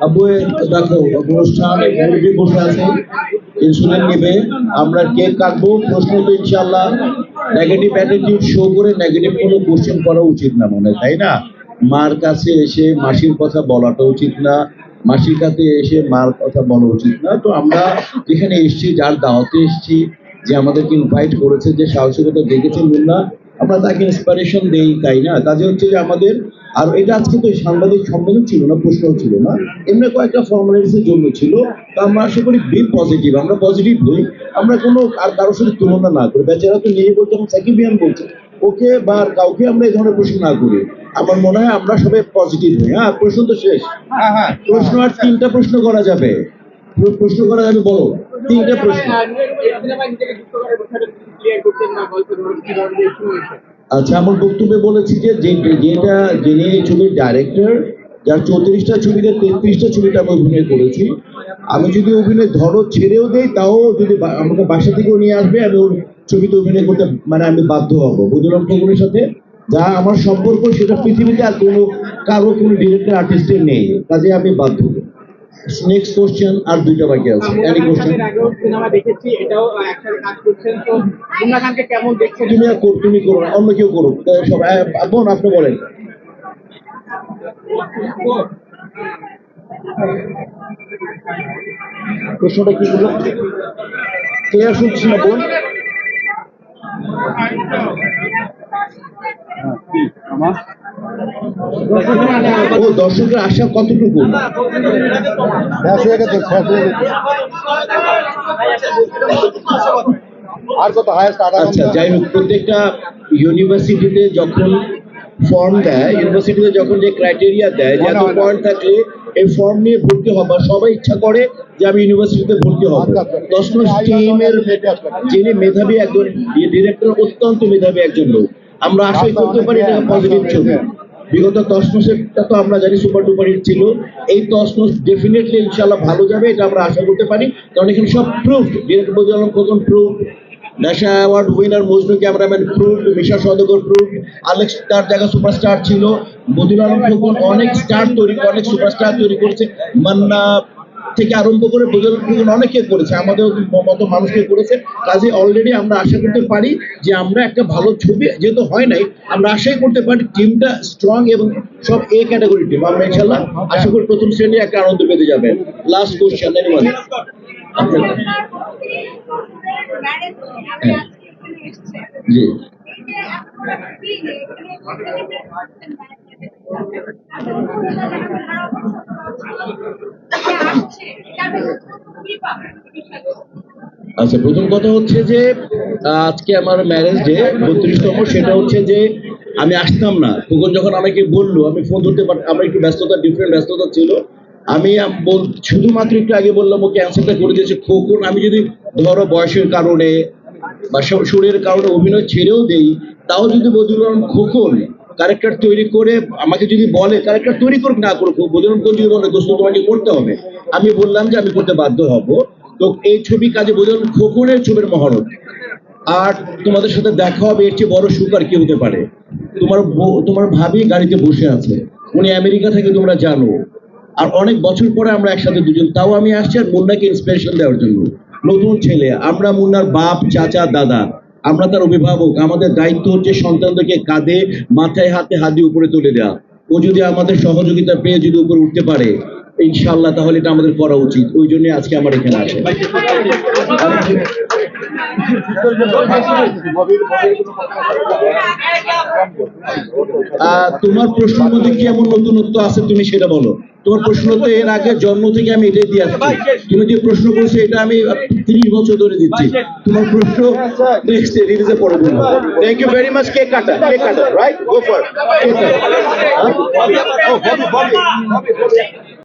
Show করে negative করা উচিত না মনে তাই না? মার কাছে এসে মাসির কথা বলাটা উচিত না, মাসির কাছে এসে মার কথা বলা উচিত না। তো আমরা যেখানে এসেছি, যার দাওয়াতে এসেছি, যে আমাদেরকে ইনভাইট করেছে, যে সাহসিকতা দেখেছে মুন্না আমরা তাকে ইন্সপিরেশন দেই, তাই না? কাজে হচ্ছে যে আমাদের আর এটা আজকে তো সাংবাদিক সম্মেলন ছিল না প্রশ্ন ছিল না। এমনি কয়েকটা ফর্মালিটিসের জন্য ছিল। তো আমরা আশা করি বি পজিটিভ আমরা পজিটিভ হই আমরা কোনো আর কারোর সাথে তুলনা না করি। বেচারা তো নিজে বলছে এখন সাকিবিয়ান বলছে। ওকে বা আর কাউকে আমরা এই ধরনের প্রশ্ন না করি। আমার মনে হয় আমরা সবাই পজিটিভ হই হ্যাঁ প্রশ্ন তো শেষ। হ্যাঁ হ্যাঁ। প্রশ্ন আর তিনটা প্রশ্ন করা যাবে। প্রশ্ন করা যাবে বলো। তিনটা প্রশ্ন। আচ্ছা আমার বক্তব্যে বলেছি যে যেটা যিনি ছবির ডাইরেক্টর যার চৌত্রিশটা ছবিতে তেত্রিশটা ছবিতে আমি অভিনয় করেছি, আমি যদি অভিনয় ধরো ছেড়েও দেই, তাও যদি আমাকে বাসা থেকেও নিয়ে আসবে, আমি ওর ছবিতে অভিনয় করতে মানে আমি বাধ্য হব। বুঝলাম ঠাকুরের সাথে? যা আমার সম্পর্ক, সেটা পৃথিবীতে আর কোনো, কারও কোনো ডিরেক্টর আর্টিস্টের নেই, কাজে আমি বাধ্য নেক্সট কোশ্চেন আর দুইটা বাকি আছে। এনি কোশ্চেন সিনেমা দেখেছি এটাও একসাথে কাজ করছেন। তো মুন্না খানকে কেমন দেখছেন? তুমি আর তুমি করো না, অন্য কেউ করুক। সব বোন আপনি বলেন। প্রশ্নটা কি বলল? ক্লিয়ার শুনছি না বোন? ও দর্শকের আশা কতটুকু? হয়ে হয়ে আর কত হায়েস্ট আচ্ছা যাই হোক প্রত্যেকটা ইউনিভার্সিটিতে যখন ফর্ম দেয় ইউনিভার্সিটিতে যখন যে ক্রাইটেরিয়া দেয় যে এত পয়েন্ট থাকলে এই ফর্ম নিয়ে ভর্তি হবার সবাই ইচ্ছা করে যে আমি ইউনিভার্সিটিতে ভর্তি হব। আচ্ছা, আচ্ছা। দশ মাস টিমের আই- যিনি মেধাবী একজন ডিরেক্টর অত্যন্ত মেধাবী একজন লোক আমরা আশাই আচ্ছা, করতে পারি এটা পজিটিভ ছবি। বিগত দশ মাসেরটা তো আমরা জানি সুপার ডুপার হিট ছিল। এই দশ মাস ডেফিনেটলি ইনশাল্লাহ ভালো যাবে, এটা আমরা আশা করতে পারি। কারণ এখানে সব proof Bazal Alam Khokon proof national award winner Majnu cameraman proof Misha Sawdagar proof Alex তার জায়গা সুপারস্টার ছিল। বদিউল আলম অনেক স্টার তৈরি, অনেক সুপারস্টার তৈরি করছে। মান্না থেকে আরম্ভ করে খোকন অনেকে করেছে আমাদের মতো মানুষকে করেছে। কাজে অলরেডি আমরা আশা করতে পারি যে আমরা একটা ভালো ছবি যেহেতু হয় নাই, আমরা আশাই করতে পারি টিমটা স্ট্রং এবং সব এ ক্যাটাগরি টিম আমরা ইনশাল্লাহ আশা করি প্রথম শ্রেণি একটা আনন্দ পেতে যাবেন লাস্ট কোশ্চেন এনিওয়ান জি। আচ্ছা প্রথম কথা হচ্ছে যে, আজকে আমার ম্যারেজ ডে বত্রিশতম, সেটা হচ্ছে যে আমি আসতাম না। খোকন যখন আমাকে বলল, আমি ফোন ধরতে পার, আমার একটু ব্যস্ততা ডিফারেন্ট ব্যস্ততা ছিল। আমি শুধুমাত্র একটু আগে বললাম ও ক্যান্সারটা করে দিয়েছে। খোকন, আমি যদি ধরো বয়সের কারণে বা সুরের কারণে অভিনয় ছেড়েও দেই, তাও যদি বদুল খোকন ক্যারেক্টার তৈরি করে আমাকে যদি বলে ক্যারেক্টার তৈরি করুক, না করুক বদুল আলম খোকন যদি বলে দোস্ত তোমাকে করতে হবে। আমি বললাম যে আমি করতে বাধ্য হব। তো এই ছবি কাজে আলম খোকনের ছবির মহরত। আর তোমাদের সাথে দেখা হবে, এর চেয়ে বড় সুখ কি হতে পারে। তোমার তোমার ভাবি গাড়িতে বসে আছে। উনি আমেরিকা থেকে, তোমরা জানো। আর অনেক বছর পরে আমরা একসাথে দুজন। তাও আমি আসছি আর মুন্নাকে ইন্সপিরেশন দেওয়ার জন্য। নতুন ছেলে, আমরা মুন্নার বাপ, চাচা, দাদা। আমরা তার অভিভাবক আমাদের দায়িত্ব হচ্ছে সন্তানদেরকে কাঁধে মাথায় হাতে হাত দিয়ে উপরে তুলে দেওয়া। ও যদি আমাদের সহযোগিতা পেয়ে যদি উপরে উঠতে পারে ইনশাল্লাহ তাহলে এটা আমাদের করা উচিত। ওই জন্য আজকে আমার এখানে আহ, তোমার প্রশ্নের মধ্যে কি এমন নতুনত্ব আছে তুমি সেটা বলো। তোমার প্রশ্ন তো এর আগে জন্ম থেকে আমি এটাই দিয়ে আসছি। তুমি যে প্রশ্ন করছ এটা আমি তিরিশ বছর ধরে দিচ্ছি। তোমার প্রশ্ন নেক্সট রিলিজে পরে বলব। Thank you very much cake কাটা কেক কাটা রাইট গো ফর